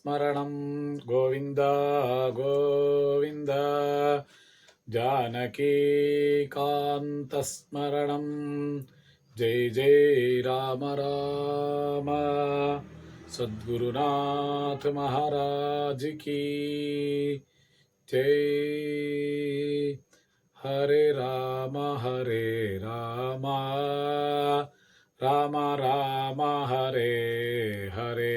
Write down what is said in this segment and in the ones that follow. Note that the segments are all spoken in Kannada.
गोपिका जीवनस्मरणं गोविन्द गोविन्द जानकीकान्तस्मरणं जय जय राम राम सद्गुरुनाथ महाराज की जय हरे राम हरे राम राम राम हरे हरे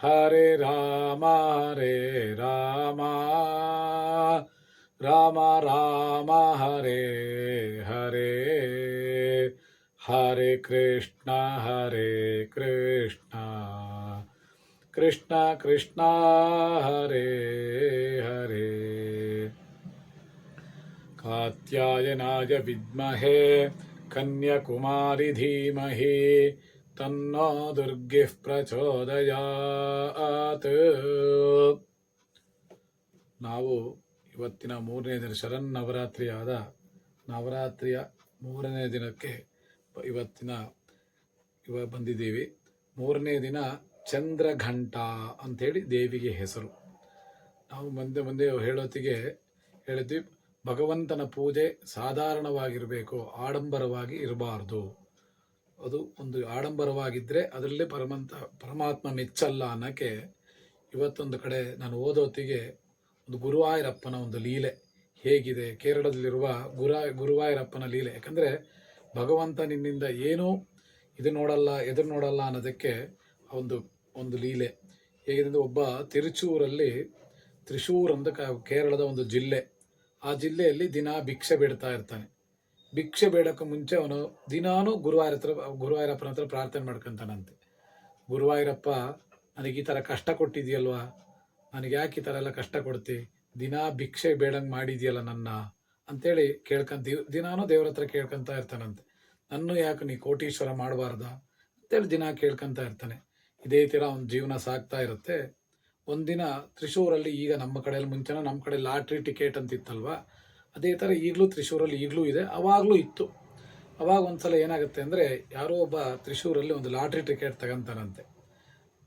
हरे राम हरे राम राम राम हरे हरे हरे कृष्ण हरे कृष्ण कृष्ण कृष्ण हरे हरे कात्यायनाय विद्महे कन्याकुमारी धीमहि तन्नो दुर्गिः ಪ್ರಚೋದಯಾತ್ ನಾವು ಇವತ್ತಿನ ಮೂರನೇ ದಿನ ಶರನ್ನವರಾತ್ರಿಯಾದ ನವರಾತ್ರಿಯ ಮೂರನೇ ದಿನಕ್ಕೆ ಇವತ್ತಿನ ಇವ ಬಂದಿದ್ದೀವಿ ಮೂರನೇ ದಿನ ಚಂದ್ರಘಂಟ ಅಂಥೇಳಿ ದೇವಿಗೆ ಹೆಸರು ನಾವು ಮುಂದೆ ಮುಂದೆ ಹೇಳೋತ್ತಿಗೆ ಹೇಳಿದ್ವಿ ಭಗವಂತನ ಪೂಜೆ ಸಾಧಾರಣವಾಗಿರಬೇಕು ಆಡಂಬರವಾಗಿ ಇರಬಾರ್ದು ಅದು ಒಂದು ಆಡಂಬರವಾಗಿದ್ದರೆ ಅದರಲ್ಲೇ ಪರಮಂತ, ಪರಮಾತ್ಮ ಮೆಚ್ಚಲ್ಲ ಅನ್ನೋಕ್ಕೆ ಇವತ್ತೊಂದು ಕಡೆ ನಾನು ಓದೋತ್ತಿಗೆ ಒಂದು ಗುರುವಾಯರಪ್ಪನ ಒಂದು ಲೀಲೆ ಹೇಗಿದೆ. ಕೇರಳದಲ್ಲಿರುವ ಗುರ, ಗುರುವಾಯರಪ್ಪನ ಲೀಲೆ. ಯಾಕಂದರೆ ಭಗವಂತ ನಿನ್ನಿಂದ ಏನೂ ಇದು ನೋಡಲ್ಲ, ಎದುರು ನೋಡಲ್ಲ ಅನ್ನೋದಕ್ಕೆ ಒಂದು ಒಂದು ಲೀಲೆ. ಹೇಗಿದೆ ಒಬ್ಬ ತಿರುಚೂರಲ್ಲಿ, ತ್ರಿಶೂರ್ ಅಂತ ಕೇರಳದ ಒಂದು ಜಿಲ್ಲೆ. ಆ ಜಿಲ್ಲೆಯಲ್ಲಿ ದಿನ ಭಿಕ್ಷೆ ಬಿಡ್ತಾ ಇರ್ತಾನೆ. ಭಿಕ್ಷೆ ಬೇಡಕ್ಕೆ ಮುಂಚೆ ಅವನು ದಿನಾನು ಗುರುವಾರ ಹತ್ರ ಗುರುವಾಯೂರಪ್ಪನ ಹತ್ರ ಪ್ರಾರ್ಥನೆ ಮಾಡ್ಕೊಂತಾನಂತೆ. ಗುರುವಾಯೂರಪ್ಪ ನನಗೆ ಈ ಥರ ಕಷ್ಟ ಕೊಟ್ಟಿದೆಯಲ್ವಾ ನನಗೆ ಯಾಕೆ ಈ ಥರ ಎಲ್ಲ ಕಷ್ಟ ಕೊಡ್ತಿ? ದಿನಾ ಭಿಕ್ಷೆ ಬೇಡಂಗೆ ಮಾಡಿದ್ಯಲ್ಲ ನನ್ನ? ಅಂತೇಳಿ ಕೇಳ್ಕೊಂತ ದಿನಾನು ದೇವ್ರ ಹತ್ರ ಕೇಳ್ಕೊಂತ ಇರ್ತಾನಂತೆ. ನನ್ನ ಯಾಕೆ ನೀ ಕೋಟೀಶ್ವರ ಮಾಡಬಾರ್ದ? ಅಂತೇಳಿ ದಿನ ಕೇಳ್ಕೊಂತ ಇರ್ತಾನೆ. ಇದೇ ಥರ ಅವ್ನ ಜೀವನ ಸಾಗ್ತಾ ಇರುತ್ತೆ. ಒಂದಿನ ತ್ರಿಶೂರಲ್ಲಿ ಈಗ ನಮ್ಮ ಕಡೆಯಲ್ಲಿ ಮುಂಚೆನ ನಮ್ಮ ಕಡೆ ಲಾಟ್ರಿ ಟಿಕೆಟ್ ಅಂತ ಇತ್ತಲ್ವಾ ಅದೇ ಥರ ಈಗಲೂ ತ್ರಿಶೂರಲ್ಲಿ ಈಗಲೂ ಇದೆ, ಅವಾಗಲೂ ಇತ್ತು. ಅವಾಗ ಒಂದ್ಸಲ ಏನಾಗುತ್ತೆ ಅಂದರೆ ಯಾರೋ ಒಬ್ಬ ತ್ರಿಶೂರಲ್ಲಿ ಒಂದು ಲಾಟ್ರಿ ಟಿಕೆಟ್ ತಗೊಂತಾನಂತೆ.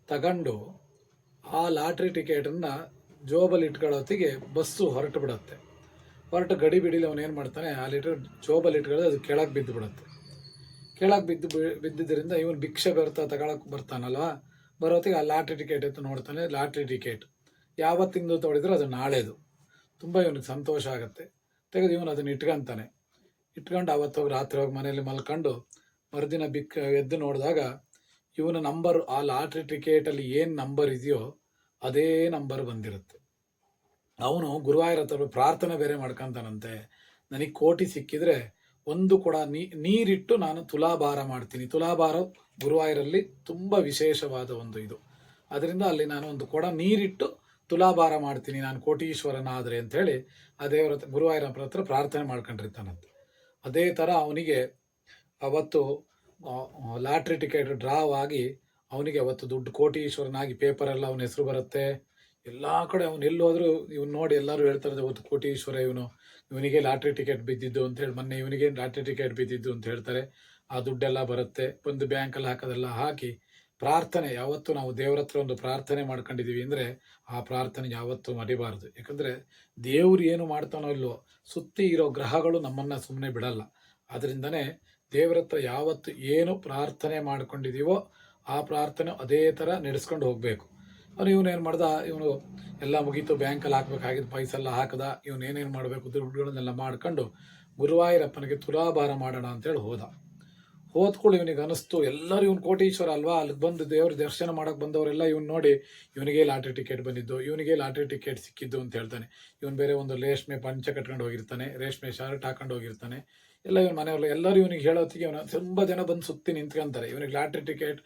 ತಗೊಂಡು ಆ ಲಾಟ್ರಿ ಟಿಕೆಟನ್ನು ಜೋಬಲ್ಲಿ ಇಟ್ಕೊಳ್ಳೋತ್ತಿಗೆ ಬಸ್ಸು ಹೊರಟು ಬಿಡುತ್ತೆ. ಹೊರಟು ಗಡಿ ಬಿಡಿಲಿ ಅವನು ಏನು ಮಾಡ್ತಾನೆ, ಆ ಲೀಟ್ರ್ ಜೋಬಲ್ಲಿ ಇಟ್ಕೊಳ್ಳೋದು ಅದು ಕೆಳಗೆ ಬಿದ್ದು ಬಿಡುತ್ತೆ. ಕೆಳಗೆ ಬಿದ್ದು ಬಿದ್ದಿದ್ದರಿಂದ ಇವನು ಭಿಕ್ಷೆ ಬರ್ತಾ ತಗೊಳಕ್ಕೆ ಬರ್ತಾನಲ್ವ? ಬರೋತ್ತಿಗೆ ಆ ಲಾಟ್ರಿ ಟಿಕೆಟ್ ಎತ್ತು ನೋಡ್ತಾನೆ, ಲಾಟ್ರಿ ಟಿಕೆಟ್. ಯಾವತ್ತಿಂದು ತೊಳೆದ್ರೆ ಅದು ನಾಳೆದು. ತುಂಬ ಇವನಿಗೆ ಸಂತೋಷ ಆಗುತ್ತೆ. ತೆಗೆದು ಇವನು ಅದನ್ನು ಇಟ್ಕೊಂತಾನೆ. ಇಟ್ಕೊಂಡು ಅವತ್ತು ಹೋಗಿ ರಾತ್ರಿ ಹೋಗಿ ಮನೆಯಲ್ಲಿ ಮಲ್ಕೊಂಡು ಮರುದಿನ ಬಿಕ್ ಎದ್ದು ನೋಡಿದಾಗ ಇವನ ನಂಬರ್ ಆ ಲಾಟ್ರಿ ಟಿಕೆಟಲ್ಲಿ ಏನು ನಂಬರ್ ಇದೆಯೋ ಅದೇ ನಂಬರ್ ಬಂದಿರುತ್ತೆ. ಅವನು ಗುರುವಾಯೂರ ಹತ್ರ ಪ್ರಾರ್ಥನೆ ಬೇರೆ ಮಾಡ್ಕೊಂತಾನಂತೆ. ನನಗೆ ಕೋಟಿ ಸಿಕ್ಕಿದ್ರೆ ಒಂದು ಕೂಡ ನೀರಿಟ್ಟು ನಾನು ತುಲಾಭಾರ ಮಾಡ್ತೀನಿ. ತುಲಾಭಾರ ಗುರುವಾಯರಲ್ಲಿ ತುಂಬ ವಿಶೇಷವಾದ ಒಂದು ಇದು. ಅದರಿಂದ ಅಲ್ಲಿ ನಾನು ಒಂದು ಕೊಡ ನೀರಿಟ್ಟು ತುಲಾಭಾರ ಮಾಡ್ತೀನಿ, ನಾನು ಕೋಟೀಶ್ವರನ ಆದರೆ ಅಂಥೇಳಿ ಆ ದೇವರ ಗುರುವಾಯೂರಪ್ಪನ ಹತ್ರ ಪ್ರಾರ್ಥನೆ ಮಾಡ್ಕೊಂಡಿರ್ತಾನಂತೆ. ಅದೇ ಥರ ಅವನಿಗೆ ಅವತ್ತು ಲಾಟ್ರಿ ಟಿಕೆಟ್ ಡ್ರಾವ್ ಆಗಿ ಅವನಿಗೆ ಅವತ್ತು ದುಡ್ಡು, ಕೋಟೀಶ್ವರನಾಗಿ ಪೇಪರೆಲ್ಲ ಅವನ ಹೆಸರು ಬರುತ್ತೆ. ಎಲ್ಲ ಕಡೆ ಅವನು ಎಲ್ಲಿ ಹೋದರೂ ಇವ್ನು ನೋಡಿ ಎಲ್ಲರೂ ಹೇಳ್ತಾರೆ, ಅವತ್ತು ಕೋಟೀಶ್ವರ ಇವನು, ಇವನಿಗೆ ಲಾಟ್ರಿ ಟಿಕೆಟ್ ಬಿದ್ದಿದ್ದು ಅಂತ ಹೇಳಿ, ಮೊನ್ನೆ ಇವನಿಗೆ ಲಾಟ್ರಿ ಟಿಕೆಟ್ ಬಿದ್ದಿದ್ದು ಅಂತ ಹೇಳ್ತಾರೆ. ಆ ದುಡ್ಡೆಲ್ಲ ಬರುತ್ತೆ ಒಂದು ಬ್ಯಾಂಕಲ್ಲಿ ಹಾಕೋದೆಲ್ಲ ಹಾಕಿ ಪ್ರಾರ್ಥನೆ, ಯಾವತ್ತು ನಾವು ದೇವರ ಹತ್ರ ಒಂದು ಪ್ರಾರ್ಥನೆ ಮಾಡ್ಕೊಂಡಿದೀವಿ ಅಂದರೆ ಆ ಪ್ರಾರ್ಥನೆ ಯಾವತ್ತೂ ಮರಿಬಾರದು ಯಾಕಂದರೆ ದೇವ್ರು ಏನು ಮಾಡ್ತಾನೋ ಇಲ್ವೋ, ಸುತ್ತಿ ಇರೋ ಗ್ರಹಗಳು ನಮ್ಮನ್ನು ಸುಮ್ಮನೆ ಬಿಡಲ್ಲ. ಅದರಿಂದನೇ ದೇವರ ಹತ್ರ ಯಾವತ್ತು ಏನು ಪ್ರಾರ್ಥನೆ ಮಾಡ್ಕೊಂಡಿದೀವೋ, ಆ ಪ್ರಾರ್ಥನೆ ಅದೇ ಥರ ನಡೆಸ್ಕೊಂಡು ಹೋಗಬೇಕು. ಅವ್ರು ಇವನೇನು ಮಾಡ್ದ, ಇವನು ಎಲ್ಲ ಮುಗೀತು, ಬ್ಯಾಂಕಲ್ಲಿ ಹಾಕ್ಬೇಕಾಗಿದ್ದ ಪೈಸೆಲ್ಲ ಹಾಕದ, ಇವನು ಏನೇನು ಮಾಡಬೇಕು, ದುಡ್ಡುಗಳನ್ನೆಲ್ಲ ಮಾಡ್ಕೊಂಡು ಗುರುವಾಯೂರಪ್ಪನಿಗೆ ತುಲಾಭಾರ ಮಾಡೋಣ ಅಂತೇಳಿ ಹೋದ. ಹೋದ್ಕೊಳ್ಳಿ ಇವನಿಗೆ ಅನಿಸ್ತು. ಎಲ್ಲರೂ ಇವನು ಕೋಟೀಶ್ವರ ಅಲ್ವಾ? ಅಲ್ಲಿಗೆ ಬಂದು ದೇವ್ರ ದರ್ಶನ ಮಾಡಕ್ಕೆ ಬಂದವರೆಲ್ಲ ಇವ್ನು ನೋಡಿ ಇವನಿಗೆ ಲಾಟ್ರಿ ಟಿಕೆಟ್ ಬಂದಿದ್ದು, ಇವನಿಗೆ ಲಾಟ್ರಿ ಟಿಕೆಟ್ ಸಿಕ್ಕಿದ್ದು ಅಂತ ಹೇಳ್ತಾನೆ. ಇವನು ಬೇರೆ ಒಂದು ರೇಷ್ಮೆ ಪಂಚ ಕಟ್ಕೊಂಡು ಹೋಗಿರ್ತಾನೆ, ರೇಷ್ಮೆ ಶರ್ಟ್ ಹಾಕೊಂಡು ಹೋಗಿರ್ತಾನೆ. ಎಲ್ಲ ಇವ್ನ ಮನೆಯವ್ರಲ್ಲ, ಎಲ್ಲರೂ ಇವನಿಗೆ ಹೇಳೋತ್ತಿಗೆ ಇವನು ತುಂಬ ಜನ ಬಂದು ಸುತ್ತಿ ನಿಂತ್ಕೊಂತಾರೆ. ಇವನಿಗೆ ಲಾಟ್ರಿ ಟಿಕೆಟ್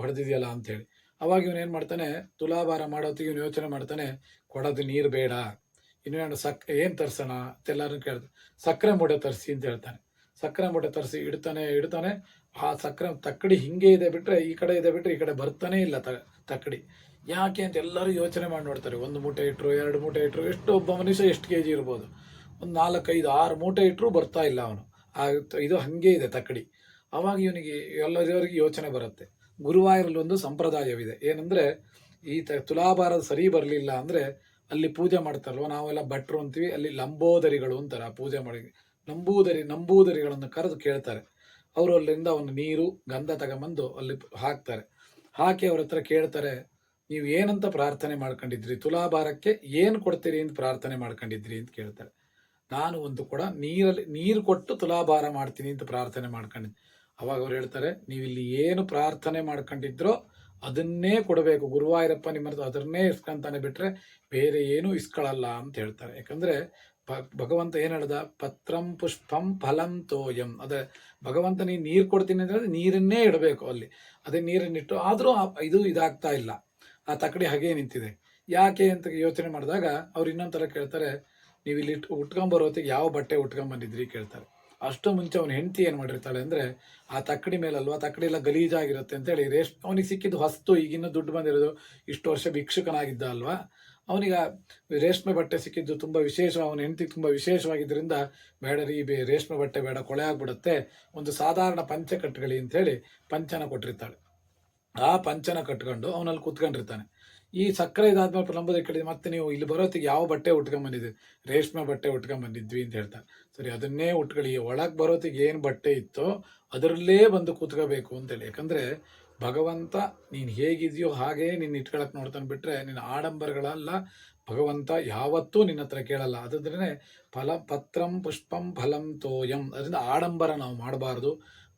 ಹೊಡೆದಿದೆಯಲ್ಲ ಅಂತೇಳಿ ಅವಾಗ ಇವನು ಏನು ಮಾಡ್ತಾನೆ? ತುಲಾಭಾರ ಮಾಡೋತ್ತಿಗೆ ಇವನು ಯೋಚನೆ ಮಾಡ್ತಾನೆ, ಕೊಡೋದು ನೀರು ಬೇಡ ಇನ್ನೇನು ಸಕ್, ಏನು ತರ್ಸೋಣ ಅಂತೆಲ್ಲರೂ ಕೇಳ್ತಾರೆ ಸಕ್ಕರೆ ಮೂಟೆ ತರಿಸಿ ಅಂತ ಹೇಳ್ತಾನೆ. ಸಕ್ಕರೆ ಮೂಟೆ ತರಿಸಿ ಇಡ್ತಾನೆ ಇಡ್ತಾನೆ. ಆ ಸಕ್ಕರೆ ತಕ್ಕಡಿ ಹಿಂಗೆ ಇದೆ ಬಿಟ್ರೆ ಈ ಕಡೆ ಇದೆ ಬಿಟ್ರೆ ಈ ಕಡೆ ಬರ್ತಾನೆ ಇಲ್ಲ ತ, ತಕ್ಕಡಿ. ಯಾಕೆ ಅಂತ ಎಲ್ಲರೂ ಯೋಚನೆ ಮಾಡಿ ನೋಡ್ತಾರೆ. ಒಂದು ಮೂಟೆ ಇಟ್ಟರು ಎರಡು ಮೂಟೆ ಇಟ್ಟರು ಎಷ್ಟು ಒಬ್ಬ ಮನುಷ್ಯ ಎಷ್ಟು ಕೆ ಜಿ ಇರ್ಬೋದು. ಒಂದು ನಾಲ್ಕೈದು ಆರು ಮೂಟೆ ಇಟ್ಟರು ಬರ್ತಾ ಇಲ್ಲ ಅವನು. ಆ, ಇದು ಹಾಗೆ ಇದೆ ತಕ್ಕಡಿ. ಅವಾಗ ಇವನಿಗೆ ಎಲ್ಲರಿವರಿಗೆ ಯೋಚನೆ ಬರುತ್ತೆ. ಗುರುವಾಯೂರಲ್ಲಿ ಒಂದು ಸಂಪ್ರದಾಯವಿದೆ. ಏನಂದ್ರೆ ಈ ತ, ತುಲಾಭಾರದ ಸರಿ ಬರಲಿಲ್ಲ ಅಂದ್ರೆ ಅಲ್ಲಿ ಪೂಜೆ ಮಾಡ್ತಾರಲ್ವ, ನಾವೆಲ್ಲ ಭಟ್ರು ಅಂತೀವಿ, ಅಲ್ಲಿ ಲಂಬೋದರಿಗಳು ಅಂತಾರೆ ಆ ಪೂಜೆ ಮಾಡಿ ನಂಬೂದರಿ, ನಂಬೂದರಿಗಳನ್ನು ಕರೆದು ಕೇಳ್ತಾರೆ. ಅವರು ಅಲ್ಲಿಂದ ಒಂದು ನೀರು, ಗಂಧ ತಗೊಂಬಂದು ಅಲ್ಲಿ ಹಾಕ್ತಾರೆ. ಹಾಕಿ ಅವ್ರ ಹತ್ರ ಕೇಳ್ತಾರೆ, ನೀವು ಏನಂತ ಪ್ರಾರ್ಥನೆ ಮಾಡ್ಕೊಂಡಿದ್ರಿ? ತುಲಾಭಾರಕ್ಕೆ ಏನು ಕೊಡ್ತೀರಿ ಅಂತ ಪ್ರಾರ್ಥನೆ ಮಾಡ್ಕೊಂಡಿದ್ರಿ? ಅಂತ ಕೇಳ್ತಾರೆ. ನಾನು ಒಂದು ಕೂಡ ನೀರಲ್ಲಿ, ನೀರು ಕೊಟ್ಟು ತುಲಾಭಾರ ಮಾಡ್ತೀನಿ ಅಂತ ಪ್ರಾರ್ಥನೆ ಮಾಡ್ಕೊಂಡಿದ್ದೆ ಅವಾಗ ಅವ್ರು ಹೇಳ್ತಾರೆ ನೀವು ಇಲ್ಲಿ ಏನು ಪ್ರಾರ್ಥನೆ ಮಾಡ್ಕೊಂಡಿದ್ರೋ ಅದನ್ನೇ ಕೊಡಬೇಕು. ಗುರುವಾಯೂರಪ್ಪ ನಿಮ್ಮ ಅದನ್ನೇ ಇಸ್ಕೊಂತಾನೆ ಬಿಟ್ರೆ ಬೇರೆ ಏನೂ ಇಸ್ಕೊಳ್ಳಲ್ಲ ಅಂತ ಹೇಳ್ತಾರೆ. ಯಾಕಂದ್ರೆ ಭಗವಂತ ಏನು ಹೇಳ್ದ? ಪತ್ರಂ ಪುಷ್ಪಂ ಫಲಂ ತೋಯಂ. ಅದೇ ಭಗವಂತ ನೀನು ನೀರು ಕೊಡ್ತೀನಿ ಅಂದರೆ ನೀರನ್ನೇ ಇಡಬೇಕು ಅಲ್ಲಿ. ಅದೇ ನೀರನ್ನಿಟ್ಟು ಆದರೂ ಇದು ಇದಾಗ್ತಾ ಇಲ್ಲ. ಆ ತಕಡಿ ಹಾಗೆ ನಿಂತಿದೆ. ಯಾಕೆ ಅಂತ ಯೋಚನೆ ಮಾಡಿದಾಗ ಅವ್ರು ಇನ್ನೊಂಥರ ಕೇಳ್ತಾರೆ, ನೀವು ಇಲ್ಲಿ ಇಟ್ಟು ಉಟ್ಕೊಂಬರೋತ್ತಿಗೆ ಯಾವ ಬಟ್ಟೆ ಉಟ್ಕೊಂಬಂದಿದ್ರಿ ಕೇಳ್ತಾರೆ. ಅಷ್ಟು ಮುಂಚೆ ಅವ್ನ ಹೆಂಡತಿ ಏನು ಮಾಡಿರ್ತಾಳೆ ಅಂದರೆ, ಆ ತಕ್ಕಡಿ ಮೇಲಲ್ವಾ? ತಕ್ಕಡಿ ಎಲ್ಲ ಗಲೀಜಾಗಿರುತ್ತೆ ಅಂತೇಳಿ ರೇಷ್ ಅವನಿಗೆ ಸಿಕ್ಕಿದ್ದು ಹೊಸ್ತು, ಈಗಿನ್ನೂ ದುಡ್ಡು ಬಂದಿರೋದು, ಇಷ್ಟು ವರ್ಷ ಭಿಕ್ಷುಕನಾಗಿದ್ದ ಅಲ್ವಾ? ಅವನಿಗೆ ರೇಷ್ಮೆ ಬಟ್ಟೆ ಸಿಕ್ಕಿದ್ದು ತುಂಬ ವಿಶೇಷ, ಅವನ ಹೆಂಡತಿ ತುಂಬ ವಿಶೇಷವಾಗಿದ್ದರಿಂದ ಬೇಡ ಬೇ, ರೇಷ್ಮೆ ಬಟ್ಟೆ ಬೇಡ, ಕೊಳೆ ಆಗ್ಬಿಡುತ್ತೆ. ಒಂದು ಸಾಧಾರಣ ಪಂಚೆ ಅಂತ ಅಂತೇಳಿ ಪಂಚನ ಕೊಟ್ಟಿರ್ತಾಳೆ. ಆ ಪಂಚನ ಕಟ್ಕೊಂಡು ಅವನಲ್ಲಿ ಕೂತ್ಕೊಂಡಿರ್ತಾನೆ. ಈ ಸಕ್ಕರೆ ಇದಾದ್ಮೇಲೆ ಪ್ರಲಂಬದ ಕೇಳಿದ್ರೆ ಮತ್ತೆ ನೀವು ಇಲ್ಲಿ ಬರೋತ್ತಿಗೆ ಯಾವ ಬಟ್ಟೆ ಉಟ್ಕೊಂಬಂದಿದ್ರಿ ರೇಷ್ಮೆ ಬಟ್ಟೆ ಉಟ್ಕೊಂಬಂದಿದ್ವಿ ಅಂತ ಹೇಳ್ತಾರೆ. ಸರಿ, ಅದನ್ನೇ ಉಟ್ಕೊಳ್ಳಿ. ಒಳಗೆ ಬರೋತ್ತಿಗೆ ಏನು ಬಟ್ಟೆ ಇತ್ತೋ ಅದರಲ್ಲೇ ಬಂದು ಕೂತ್ಕೋಬೇಕು ಅಂತೇಳಿ ಯಾಕಂದ್ರೆ ಭಗವಂತ ನೀನು ಹೇಗಿದೆಯೋ ಹಾಗೇ ನೀನು ಇಟ್ಕೊಳಕ್ಕೆ ನೋಡ್ತಾನೆ ಬಿಟ್ರೆ ನಿನ್ನ ಆಡಂಬರಗಳಲ್ಲ ಭಗವಂತ ಯಾವತ್ತೂ ನಿನ್ನ ಹತ್ರ ಕೇಳಲ್ಲ. ಅದಾದ್ರೆ ಫಲ ಪತ್ರಂ ಪುಷ್ಪಂ ಫಲಂ ತೋಯಂ. ಅದರಿಂದ ಆಡಂಬರ ನಾವು ಮಾಡಬಾರ್ದು.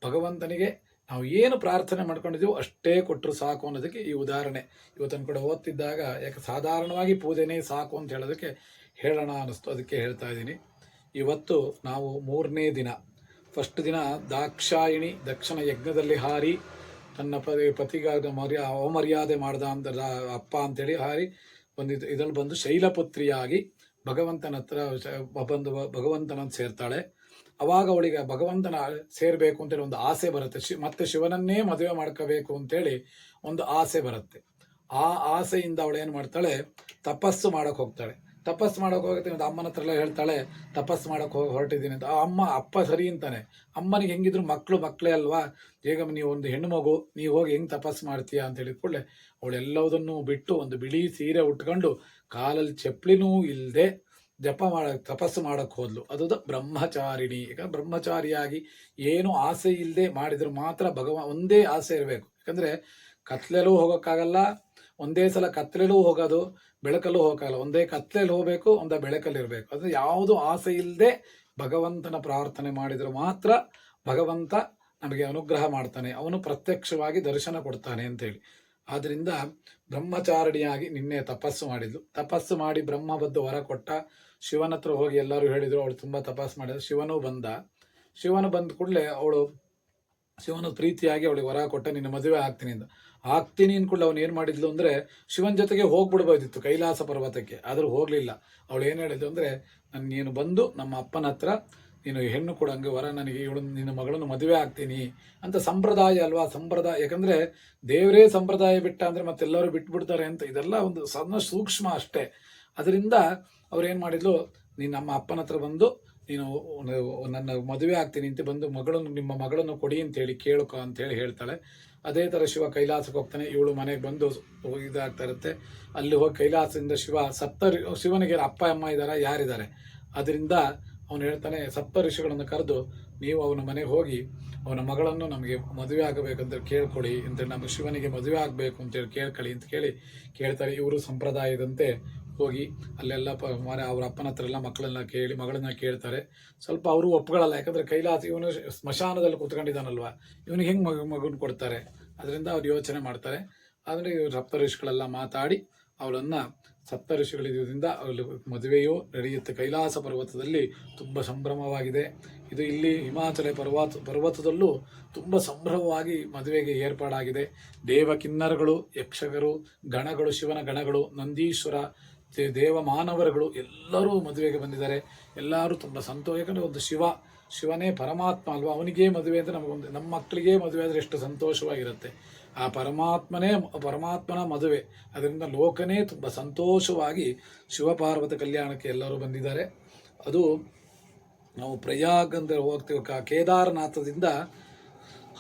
ಭಗವಂತನಿಗೆ ನಾವು ಏನು ಪ್ರಾರ್ಥನೆ ಮಾಡ್ಕೊಂಡಿದ್ದೀವೋ ಅಷ್ಟೇ ಕೊಟ್ಟರು ಸಾಕು ಅನ್ನೋದಕ್ಕೆ ಈ ಉದಾಹರಣೆ. ಇವತ್ತನ್ನು ಕೂಡ ಓದ್ತಿದ್ದಾಗ ಯಾಕೆ ಸಾಧಾರಣವಾಗಿ ಪೂಜೆನೇ ಸಾಕು ಅಂತ ಹೇಳೋದಕ್ಕೆ ಹೇಳೋಣ ಅನ್ನಿಸ್ತು. ಅದಕ್ಕೆ ಹೇಳ್ತಾ ಇದ್ದೀನಿ. ಇವತ್ತು ನಾವು ಮೂರನೇ ದಿನ. ಫಸ್ಟ್ ದಿನ ದಾಕ್ಷಾಯಿಣಿ ದಕ್ಷಿಣ ಯಜ್ಞದಲ್ಲಿ ಹಾರಿ, ತನ್ನ ಪತಿ ಪತಿಗಾದ ಮರ್ಯಾ, ಅವಮರ್ಯಾದೆ ಮಾಡ್ದ ಅಂತ ಅಪ್ಪ ಅಂತೇಳಿ ಹಾರಿ ಬಂದಿದ್ದು. ಇದನ್ನು ಬಂದು ಶೈಲಪುತ್ರಿಯಾಗಿ ಭಗವಂತನ ಹತ್ರ ಬಂದು ಭಗವಂತನ ಸೇರ್ತಾಳೆ. ಅವಾಗ ಅವಳಿಗೆ ಭಗವಂತನ ಸೇರಬೇಕು ಅಂತೇಳಿ ಒಂದು ಆಸೆ ಬರುತ್ತೆ. ಶಿ, ಮತ್ತೆ ಶಿವನನ್ನೇ ಮದುವೆ ಮಾಡ್ಕೋಬೇಕು ಅಂತೇಳಿ ಒಂದು ಆಸೆ ಬರುತ್ತೆ. ಆ ಆಸೆಯಿಂದ ಅವಳು ಏನು ಮಾಡ್ತಾಳೆ? ತಪಸ್ಸು ಮಾಡೋಕೆ ಹೋಗ್ತಾಳೆ. ತಪಸ್ಸು ಮಾಡೋಕೆ ಹೋಗುತ್ತೆ ಒಂದು ಅಮ್ಮನ ಹತ್ರ ಎಲ್ಲ ಹೇಳ್ತಾಳೆ, ತಪಸ್ಸು ಮಾಡೋಕೆ ಹೋಗಿ, ಹೊರಟಿದ್ದೀನಿ ಅಂತ. ಆ ಅಮ್ಮ, ಅಪ್ಪ ಸರಿ ಅಂತಾನೆ. ಅಮ್ಮನಿಗೆ ಹೆಂಗಿದ್ರು ಮಕ್ಕಳು ಮಕ್ಕಳೇ ಅಲ್ವಾ? ಈಗ ನೀವು ಒಂದು ಹೆಣ್ಣು ಮಗು, ನೀವು ಹೋಗಿ ಹೆಂಗ್ ತಪಸ್ಸು ಮಾಡ್ತೀಯಾ? ಅಂತ ಹೇಳಿದ ಕೂಡಲೇ ಅವಳು ಎಲ್ಲವುದನ್ನು ಬಿಟ್ಟು ಒಂದು ಬಿಳಿ ಸೀರೆ ಉಟ್ಕೊಂಡು ಕಾಲಲ್ಲಿ ಚಪ್ಪಲಿನೂ ಇಲ್ಲದೆ ಜಪ ಮಾಡ, ತಪಸ್ಸು ಮಾಡಕ್ ಹೋದ್ಲು. ಅದು ಬ್ರಹ್ಮಚಾರಿಣಿ. ಈಗ ಬ್ರಹ್ಮಚಾರಿಯಾಗಿ ಏನು ಆಸೆ ಇಲ್ಲದೆ ಮಾಡಿದ್ರು ಮಾತ್ರ ಭಗವ, ಒಂದೇ ಆಸೆ ಇರಬೇಕು. ಯಾಕಂದ್ರೆ ಕತ್ಲೆಲೂ ಹೋಗೋಕ್ಕಾಗಲ್ಲ, ಒಂದೇ ಸಲ ಕತ್ಲೆಲೂ ಹೋಗೋದು, ಬೆಳಕಲ್ಲೂ ಹೋಗೋಕ್ಕಾಗಲ್ಲ. ಒಂದೇ ಕತ್ಲೆಯಲ್ಲಿ ಹೋಗಬೇಕು, ಒಂದೇ ಬೆಳಕಲ್ಲಿ ಇರಬೇಕು. ಅದು ಯಾವುದು ಆಸೆ ಇಲ್ಲದೆ ಭಗವಂತನ ಪ್ರಾರ್ಥನೆ ಮಾಡಿದ್ರೆ ಮಾತ್ರ ಭಗವಂತ ನಮಗೆ ಅನುಗ್ರಹ ಮಾಡ್ತಾನೆ. ಅವನು ಪ್ರತ್ಯಕ್ಷವಾಗಿ ದರ್ಶನ ಕೊಡ್ತಾನೆ ಅಂತೇಳಿ. ಆದ್ರಿಂದ ಬ್ರಹ್ಮಚಾರಿಣಿಯಾಗಿ ನಿನ್ನೆ ತಪಸ್ಸು ಮಾಡಿದ್ಲು. ತಪಸ್ಸು ಮಾಡಿ ಬ್ರಹ್ಮ ಬದ್ದು ವರ ಕೊಟ್ಟ ಶಿವನ ಹತ್ರ ಹೋಗಿ ಎಲ್ಲರೂ ಹೇಳಿದ್ರು, ಅವಳು ತುಂಬಾ ತಪಸ್ಸು ಮಾಡಿದ್ರು ಶಿವನು ಬಂದ. ಶಿವನು ಬಂದ ಕೂಡಲೇ ಅವಳು ಶಿವನ ಪ್ರೀತಿಯಾಗಿ ಅವಳಿಗೆ ವರ ಕೊಟ್ಟ, ನಿನ್ನ ಮದುವೆ ಆಗ್ತೀನಿ ಅಂತ ಆಗ್ತೀನಿ ಅನ್ಕೊಂಡು ಅವನು ಏನು ಮಾಡಿದ್ಲು ಅಂದ್ರೆ ಶಿವನ ಜೊತೆಗೆ ಹೋಗ್ಬಿಡ್ಬೋದಿತ್ತು, ಕೈಲಾಸ ಪರ್ವತಕ್ಕೆ. ಆದರೂ ಹೋಗಲಿಲ್ಲ. ಅವಳು ಏನು ಹೇಳಿದ್ಲು ಅಂದ್ರೆ, ನನ್ ನೀನು ಬಂದು ನಮ್ಮ ಅಪ್ಪನ ಹತ್ರ ನೀನು ಹೆಣ್ಣು ಕೊಡಂಗೆ ವರ ನನಗೆ, ಇವಳು ನಿನ್ನ ಮಗಳನ್ನು ಮದುವೆ ಆಗ್ತೀನಿ ಅಂತ ಸಂಪ್ರದಾಯ ಅಲ್ವಾ? ಸಂಪ್ರದಾಯ, ಯಾಕಂದ್ರೆ ದೇವರೇ ಸಂಪ್ರದಾಯ ಬಿಟ್ಟ ಅಂದ್ರೆ ಮತ್ತೆಲ್ಲರೂ ಬಿಟ್ಬಿಡ್ತಾರೆ ಅಂತ ಇದೆಲ್ಲ ಒಂದು ಸಣ್ಣ ಸೂಕ್ಷ್ಮ ಅಷ್ಟೇ. ಅದರಿಂದ ಅವ್ರು ಏನ್ ಮಾಡಿದ್ಲು, ನೀನು ನಮ್ಮ ಅಪ್ಪನ ಹತ್ರ ಬಂದು, ನೀನು ನನ್ನ ಮದುವೆ ಆಗ್ತೀನಿ ಅಂತ ಬಂದು ಮಗಳನ್ನು, ನಿಮ್ಮ ಮಗಳನ್ನು ಕೊಡಿ ಅಂತ ಹೇಳಿ ಕೇಳ್ಕೊ ಅಂತ ಹೇಳಿ ಹೇಳ್ತಾಳೆ. ಅದೇ ತರ ಶಿವ ಕೈಲಾಸಕ್ಕೆ ಹೋಗ್ತಾನೆ, ಇವಳು ಮನೆಗೆ ಬಂದು ಇದಾಗ್ತಾ ಇರುತ್ತೆ. ಅಲ್ಲಿ ಹೋಗಿ ಕೈಲಾಸದಿಂದ ಶಿವ ಸಪ್ತ, ಶಿವನಿಗೆ ಅಪ್ಪ, ಅಮ್ಮ ಇದಾರ? ಯಾರಿದ್ದಾರೆ? ಅದರಿಂದ ಅವನು ಹೇಳ್ತಾನೆ ಸಪ್ತ ಋಷಿಗಳನ್ನು ಕರೆದು ನೀವು ಅವನ ಮನೆಗೆ ಹೋಗಿ ಅವನ ಮಗಳನ್ನು ನಮಗೆ ಮದುವೆ ಆಗಬೇಕಂತ ಕೇಳ್ಕೊಳ್ಳಿ ಅಂತ ನಮ್ಮ ಶಿವನಿಗೆ ಮದುವೆ ಆಗಬೇಕು ಅಂತೇಳಿ ಕೇಳ್ಕೊಳ್ಳಿ ಅಂತ ಕೇಳಿ ಕೇಳ್ತಾರೆ. ಇವರು ಸಂಪ್ರದಾಯದಂತೆ ಹೋಗಿ ಅಲ್ಲೆಲ್ಲ ಪ ಮನೆ ಅವ್ರ ಅಪ್ಪನ ಹತ್ರ ಎಲ್ಲ ಮಕ್ಕಳನ್ನ ಕೇಳಿ ಮಗಳನ್ನ ಕೇಳ್ತಾರೆ. ಸ್ವಲ್ಪ ಅವರು ಒಪ್ಕೊಳ್ಳಲ್ಲ ಯಾಕಂದ್ರೆ ಕೈಲಾಸ ಇವನು ಸ್ಮಶಾನದಲ್ಲಿ ಕೂತ್ಕೊಂಡಿದ್ದಾನಲ್ವ, ಇವನಿಗೆ ಹೆಂಗ್ ಮಗು, ಮಗುನ ಕೊಡ್ತಾರೆ? ಅದರಿಂದ ಅವ್ರು ಯೋಚನೆ ಮಾಡ್ತಾರೆ. ಆದರೆ ಇವರು ಸಪ್ತ ಋಷಿಗಳೆಲ್ಲ ಮಾತಾಡಿ ಅವಳನ್ನು ಸಪ್ತ ಋಷಿಗಳಿದ್ದರಿಂದ ಅವಳು ಮದುವೆಯು ನಡೆಯುತ್ತೆ. ಕೈಲಾಸ ಪರ್ವತದಲ್ಲಿ ತುಂಬ ಸಂಭ್ರಮವಾಗಿದೆ. ಇದು ಇಲ್ಲಿ ಹಿಮಾಚಲ ಪರ್ವತ, ಪರ್ವತದಲ್ಲೂ ತುಂಬ ಸಂಭ್ರಮವಾಗಿ ಮದುವೆಗೆ ಏರ್ಪಾಡಾಗಿದೆ. ದೇವ ಕಿನ್ನರಗಳು ಯಕ್ಷಗರು ಗಣಗಳು, ಶಿವನ ಗಣಗಳು, ನಂದೀಶ್ವರ ದೇವ ಮಾನವರುಗಳು ಎಲ್ಲರೂ ಮದುವೆಗೆ ಬಂದಿದ್ದಾರೆ. ಎಲ್ಲರೂ ತುಂಬ ಸಂತೋಷ ಯಾಕಂದರೆ ಒಂದು ಶಿವ. ಶಿವನೇ ಪರಮಾತ್ಮ ಅಲ್ವಾ? ಅವನಿಗೆ ಮದುವೆ ಅಂದರೆ ನಮಗೊಂದು, ನಮ್ಮ ಮಕ್ಕಳಿಗೆ ಮದುವೆ ಆದರೆ ಎಷ್ಟು ಸಂತೋಷವಾಗಿರುತ್ತೆ. ಆ ಪರಮಾತ್ಮನೇ, ಪರಮಾತ್ಮನ ಮದುವೆ. ಅದರಿಂದ ಲೋಕನೇ ತುಂಬ ಸಂತೋಷವಾಗಿ ಶಿವಪಾರ್ವತ ಕಲ್ಯಾಣಕ್ಕೆ ಎಲ್ಲರೂ ಬಂದಿದ್ದಾರೆ. ಅದು ನಾವು ಪ್ರಯಾಗ್ ಅಂದರೆ ಹೋಗ್ತೀವಿ ಕೇದಾರನಾಥದಿಂದ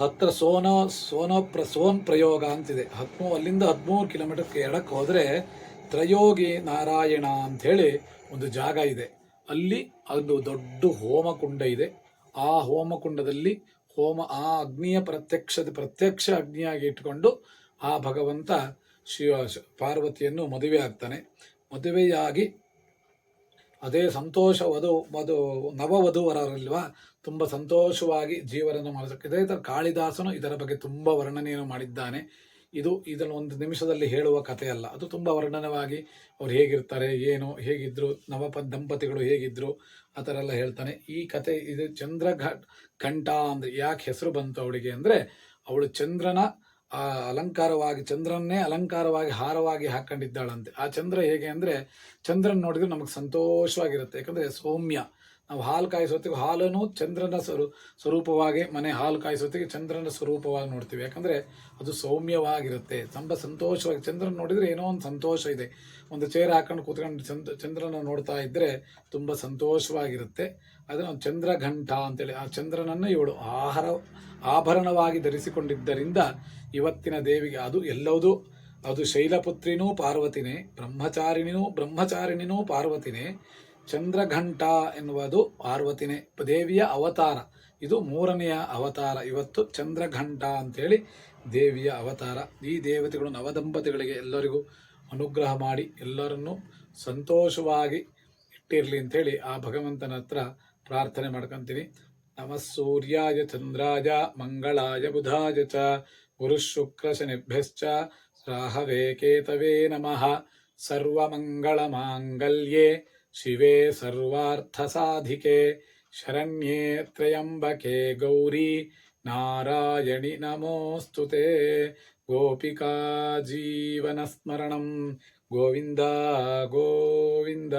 ಹತ್ತಿರ ಸೋನ ಸೋನ ಪ್ರ, ಸೋನ್ ಪ್ರಯೋಗ ಅಂತಿದೆ. ಹದಿಮೂ, ಅಲ್ಲಿಂದ ಹದಿಮೂರು ಕಿಲೋಮೀಟರ್ ಎಡಕ್ಕೆ ಹೋದರೆ ತ್ರಯೋಗಿ ನಾರಾಯಣ ಅಂಥೇಳಿ ಒಂದು ಜಾಗ ಇದೆ. ಅಲ್ಲಿ ಒಂದು ದೊಡ್ಡ ಹೋಮಕುಂಡ ಇದೆ. ಆ ಹೋಮಕುಂಡದಲ್ಲಿ ಹೋಮ, ಆ ಅಗ್ನಿಯ ಪ್ರತ್ಯಕ್ಷ ಪ್ರತ್ಯಕ್ಷ ಅಗ್ನಿಯಾಗಿ ಇಟ್ಟುಕೊಂಡು ಆ ಭಗವಂತ ಶಿವ ಪಾರ್ವತಿಯನ್ನು ಮದುವೆ ಆಗ್ತಾನೆ. ಮದುವೆಯಾಗಿ ಅದೇ ಸಂತೋಷ ವಧು ವಧು ನವವಧುವರಲ್ವಾ ತುಂಬ ಸಂತೋಷವಾಗಿ ಜೀವನ ಮಾಡಿದ ಇದೇ ಥರ ಕಾಳಿದಾಸನು ಇದರ ಬಗ್ಗೆ ತುಂಬ ವರ್ಣನೆಯನ್ನು ಮಾಡಿದ್ದಾನೆ. ಇದು ಇದನ್ನು ಒಂದು ನಿಮಿಷದಲ್ಲಿ ಹೇಳುವ ಕಥೆಯಲ್ಲ ಅದು ತುಂಬ ವರ್ಣನವಾಗಿ ಅವ್ರು ಹೇಗಿರ್ತಾರೆ, ಏನು, ಹೇಗಿದ್ರು, ನವಪ, ದಂಪತಿಗಳು ಹೇಗಿದ್ರು, ಆ ಥರ ಎಲ್ಲ ಹೇಳ್ತಾನೆ. ಈ ಕತೆ ಇದು ಚಂದ್ರ ಘಂಟ ಅಂದ್ರೆ ಯಾಕೆ ಹೆಸರು ಬಂತು ಅವಳಿಗೆ ಅಂದರೆ, ಅವಳು ಚಂದ್ರನ ಅಲಂಕಾರವಾಗಿ, ಚಂದ್ರನ್ನೇ ಅಲಂಕಾರವಾಗಿ, ಹಾರವಾಗಿ ಹಾಕೊಂಡಿದ್ದಾಳಂತೆ. ಆ ಚಂದ್ರ ಹೇಗೆ ಅಂದರೆ, ಚಂದ್ರನ್ ನೋಡಿದ್ರೆ ನಮಗೆ ಸಂತೋಷವಾಗಿರುತ್ತೆ. ಯಾಕಂದರೆ ಸೌಮ್ಯ. ನಾವು ಹಾಲು ಕಾಯಿಸೋತ್ತಿಗೆ ಹಾಲನ್ನು ಚಂದ್ರನ ಸ್ವರೂ, ಸ್ವರೂಪವಾಗಿ, ಮನೆ ಹಾಲು ಕಾಯಿಸೋತ್ತಿಗೆ ಚಂದ್ರನ ಸ್ವರೂಪವಾಗಿ ನೋಡ್ತೀವಿ. ಯಾಕಂದರೆ ಅದು ಸೌಮ್ಯವಾಗಿರುತ್ತೆ. ತುಂಬ ಸಂತೋಷವಾಗಿ ಚಂದ್ರನ ನೋಡಿದರೆ ಏನೋ ಒಂದು ಸಂತೋಷ ಇದೆ. ಒಂದು ಚೇರ್ ಹಾಕೊಂಡು ಕೂತ್ಕೊಂಡು ಚಂದ್ರ ಚಂದ್ರನ ನೋಡ್ತಾ ಇದ್ದರೆ ತುಂಬ ಸಂತೋಷವಾಗಿರುತ್ತೆ. ಅದನ್ನು ಚಂದ್ರಘಂಟ ಅಂತೇಳಿ, ಆ ಚಂದ್ರನನ್ನು ಇವಳು ಆಹಾರ, ಆಭರಣವಾಗಿ ಧರಿಸಿಕೊಂಡಿದ್ದರಿಂದ ಇವತ್ತಿನ ದೇವಿಗೆ ಅದು ಎಲ್ಲವುದು. ಅದು ಶೈಲಪುತ್ರಿನೂ ಪಾರ್ವತಿನೇ ಬ್ರಹ್ಮಚಾರಿಣಿನೂ ಬ್ರಹ್ಮಚಾರಿಣಿನೂ ಪಾರ್ವತಿನೇ. ಚಂದ್ರಘಂಟ ಎನ್ನುವುದು ಪಾರ್ವತಿನೇ ದೇವಿಯ ಅವತಾರ. ಇದು ಮೂರನೆಯ ಅವತಾರ. ಇವತ್ತು ಚಂದ್ರಘಂಟ ಅಂತೇಳಿ ದೇವಿಯ ಅವತಾರ. ಈ ದೇವತೆಗಳು ನವದಂಪತಿಗಳಿಗೆ ಎಲ್ಲರಿಗೂ ಅನುಗ್ರಹ ಮಾಡಿ ಎಲ್ಲರನ್ನೂ ಸಂತೋಷವಾಗಿ ಇಟ್ಟಿರಲಿ ಅಂತೇಳಿ ಆ ಭಗವಂತನ ಹತ್ರ ಪ್ರಾರ್ಥನೆ ಮಾಡ್ಕೊಂತೀನಿ ನಮಃ ಸೂರ್ಯಾಯ ಚಂದ್ರಾಯ, ಮಂಗಳಾಯ ಬುಧಾಯ ಚ, ಗುರುಶುಕ್ರ ಶನಿಭ್ಯಶ್ಚ, ರಾಹವೇ ಕೇತವೇ ನಮಃ. शिवे सर्वार्थसाधिके शरण्ये त्र्यम्बके गौरी नारायणि नमोऽस्तु ते गोपिका जीवनस्मरणं गोविन्द गोविन्द